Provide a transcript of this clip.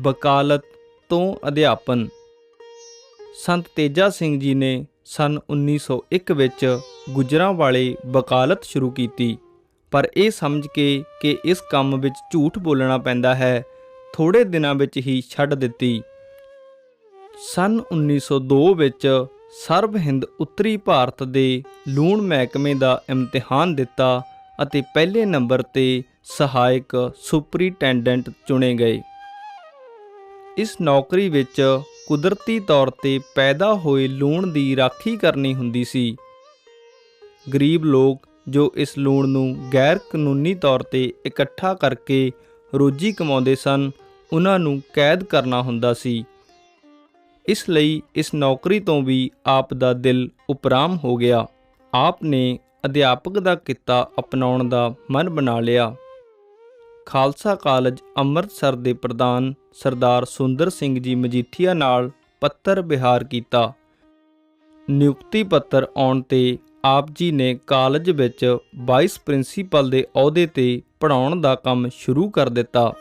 ਵਕਾਲਤ ਤੋਂ ਅਧਿਆਪਨ। ਸੰਤ ਤੇਜਾ ਸਿੰਘ ਜੀ ਨੇ ਸਨ 1901 ਵਿੱਚ ਗੁਜਰਾਂਵਾਲੇ ਵਕਾਲਤ ਸ਼ੁਰੂ ਕੀਤੀ। ਪਰ ਇਹ ਸਮਝ ਕੇ ਕਿ ਇਸ ਕੰਮ ਵਿੱਚ ਝੂਠ ਬੋਲਣਾ ਪੈਂਦਾ ਹੈ ਥੋੜੇ ਦਿਨਾਂ ਵਿੱਚ ਹੀ ਛੱਡ ਦਿੱਤੀ। ਸਨ 1902 ਵਿੱਚ ਸਰਬ ਹਿੰਦ ਉੱਤਰੀ ਭਾਰਤ ਦੇ ਲੂਣ ਮਹਿਕਮੇ ਦਾ ਇਮਤਿਹਾਨ ਦਿੱਤਾ ਅਤੇ ਪਹਿਲੇ ਨੰਬਰ ਤੇ ਸਹਾਇਕ ਸੁਪਰੀਟੈਂਡੈਂਟ ਚੁਣੇ ਗਏ। ਇਸ ਨੌਕਰੀ ਵਿੱਚ ਕੁਦਰਤੀ ਤੌਰ ਤੇ ਪੈਦਾ ਹੋਏ ਲੂਣ ਦੀ ਰਾਖੀ ਕਰਨੀ ਹੁੰਦੀ ਸੀ। ਗਰੀਬ ਲੋਕ ਜੋ ਇਸ ਲੂਣ ਨੂੰ ਗੈਰ ਕਾਨੂੰਨੀ ਤੌਰ ਤੇ ਇਕੱਠਾ ਕਰਕੇ ਰੋਜੀ ਕਮਾਉਂਦੇ ਸਨ, ਉਹਨਾਂ ਨੂੰ ਕੈਦ ਕਰਨਾ ਹੁੰਦਾ ਸੀ। ਇਸ ਲਈ ਇਸ ਨੌਕਰੀ ਤੋਂ ਵੀ ਆਪ ਦਾ ਦਿਲ ਉਪਰਾਮ ਹੋ ਗਿਆ। ਆਪ ਨੇ ਅਧਿਆਪਕ ਦਾ ਕਿੱਤਾ ਅਪਣਾਉਣ ਦਾ ਮਨ ਬਣਾ ਲਿਆ। ਖਾਲਸਾ ਕਾਲਜ ਅੰਮ੍ਰਿਤਸਰ ਦੇ ਪ੍ਰਧਾਨ ਸਰਦਾਰ ਸੁੰਦਰ ਸਿੰਘ ਜੀ ਮਜੀਠੀਆ ਨਾਲ ਪੱਤਰ ਵਿਹਾਰ ਕੀਤਾ। ਨਿਯੁਕਤੀ ਪੱਤਰ ਆਉਣ ਤੇ ਆਪ ਜੀ ਨੇ ਕਾਲਜ ਵਿੱਚ ਵਾਈਸ ਪ੍ਰਿੰਸੀਪਲ ਦੇ ਅਹੁਦੇ ਤੇ ਪੜ੍ਹਾਉਣ ਦਾ ਕੰਮ ਸ਼ੁਰੂ ਕਰ ਦਿੱਤਾ।